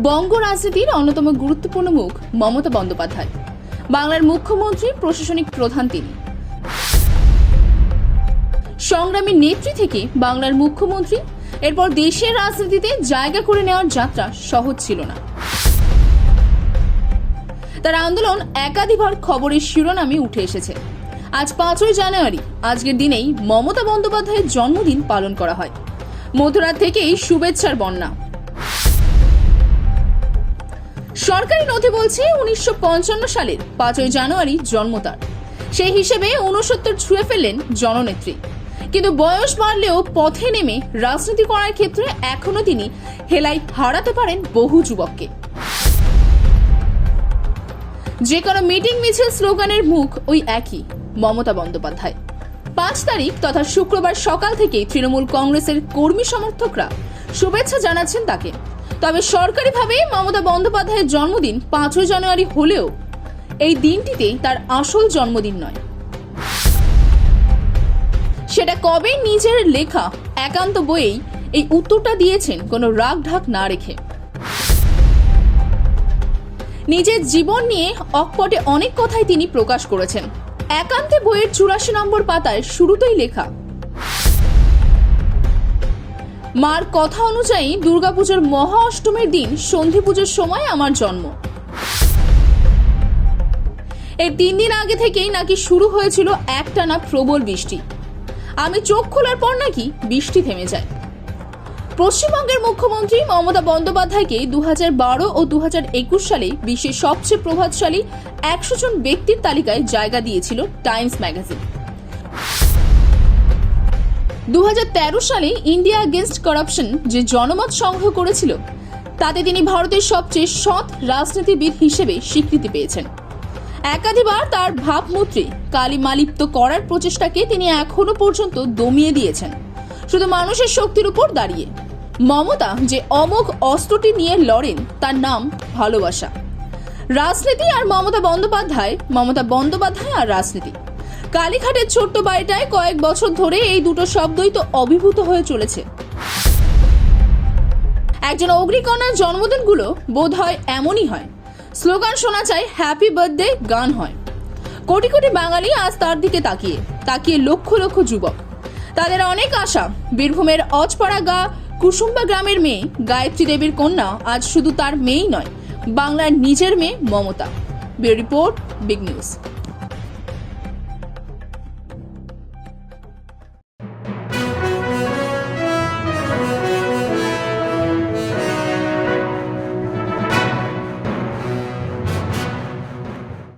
বঙ্গ রাজনীতির অন্যতম গুরুত্বপূর্ণ মুখ মমতা বন্দ্যোপাধ্যায়। বাংলার মুখ্যমন্ত্রী, প্রশাসনিক প্রধান তিনি। সংগ্রামী নেত্রী থেকে বাংলার মুখ্যমন্ত্রী, এরপর দেশের রাজনীতিতে জায়গা করে নেওয়ার যাত্রা সহজ ছিল না। তার আন্দোলন একাধিকবার খবরের শিরোনামে উঠে এসেছে। আজ পাঁচই জানুয়ারি, আজকের দিনেই মমতা বন্দ্যোপাধ্যায়ের জন্মদিন পালন করা হয়। মধ্যরাত থেকেই শুভেচ্ছার বন্যা। সরকারি নথি বলছে উনিশশো পঞ্চান্ন সালের পাঁচই জানুয়ারি জন্ম তার। সেই হিসেবে ঊনসত্তর ছুঁয়ে ফেললেন জননেত্রী। কিন্তু বয়স বাড়লেও পথে নেমে রাজনীতি করার ক্ষেত্রে এখনও তিনি হেলাই হারাতে পারেন বহু যুবককে। যে কোনো মিটিং মিছিল স্লোগানের মুখ ওই একই, মমতা বন্দ্যোপাধ্যায়। পাঁচ তারিখ তথা শুক্রবার সকাল থেকেই তৃণমূল কংগ্রেসের কর্মী সমর্থকরা শুভেচ্ছা জানাচ্ছেন তাকে। তবে সরকারিভাবে মমতা বন্দ্যোপাধ্যায়ের জন্মদিন পাঁচই জানুয়ারি হলেও এই দিনটিতে তার আসল জন্মদিন নয়। সেটা কবে নিজের লেখা একান্ত বইয়েই এই উত্তরটা দিয়েছেন কোনো রাগ ঢাক না রেখে। নিজের জীবন নিয়ে অকপটে অনেক কথাই তিনি প্রকাশ করেছেন। একান্তে বইয়ের চুরাশি নম্বর পাতায় শুরুতেই লেখা মার কথা অনুযায়ী দুর্গাপুজোর মহা অষ্টমীর দিন সন্ধি পুজোর সময় আমার জন্ম। এর তিন দিন আগে থেকেই নাকি শুরু হয়েছিল একটানা প্রবল বৃষ্টি। আমি চোখ খোলার পর নাকি বৃষ্টি থেমে যায়। পশ্চিমবঙ্গের মুখ্যমন্ত্রী মমতা বন্দ্যোপাধ্যায়কে দু বারো ও দু হাজার একুশ সালে বিশ্বের সবচেয়ে প্রভাবশালী একশো জন ব্যক্তির তালিকায় জায়গা দিয়েছিল টাইমস ম্যাগাজিন। দু হাজার তেরো সালে ইন্ডিয়া এগেনস্ট কারাপশন যে জনমত সংগ্রহ করেছিল, তাতে তিনি ভারতের সবচেয়ে সৎ রাজনীতিবিদ হিসেবে স্বীকৃতি পেয়েছেন। একাধিবার তার ভাবমূর্তি কালিমালিপ্ত করার প্রচেষ্টাকে তিনি এখনও পর্যন্ত দমিয়ে দিয়েছেন। শুধু মানুষের শক্তির উপর দাঁড়িয়ে। মমতা যে অমোঘ অস্ত্রটি নিয়ে লড়েন, তার নাম ভালোবাসা। রাজনীতি আর মমতা বন্দ্যোপাধ্যায় মমতা বন্দ্যোপাধ্যায় আর রাজনীতি। কালীঘাটের ছোট্ট বাড়িটায় কয়েক বছর ধরে এই দুটো শব্দই তো অভিভূত হয়ে চলেছে। একজন অগ্নিকন্যার জন্মদিনগুলো বোধ হয় এমনই হয়। স্লোগান শোনা যায় হ্যাপি বার্থডে গান হয়। কোটি কোটি বাঙালি আজ তার দিকে তাকিয়ে তাকিয়ে লক্ষ লক্ষ যুবক। তাদের অনেক আশা, বীরভূমের অজপাড়া গা, কুসুম্বা গ্রামের মেয়ে, গায়ত্রী দেবীর কন্যা আজ শুধু তার মেয়েই নয়, বাংলার নিজের মেয়ে Mamata. Bureau report, big news.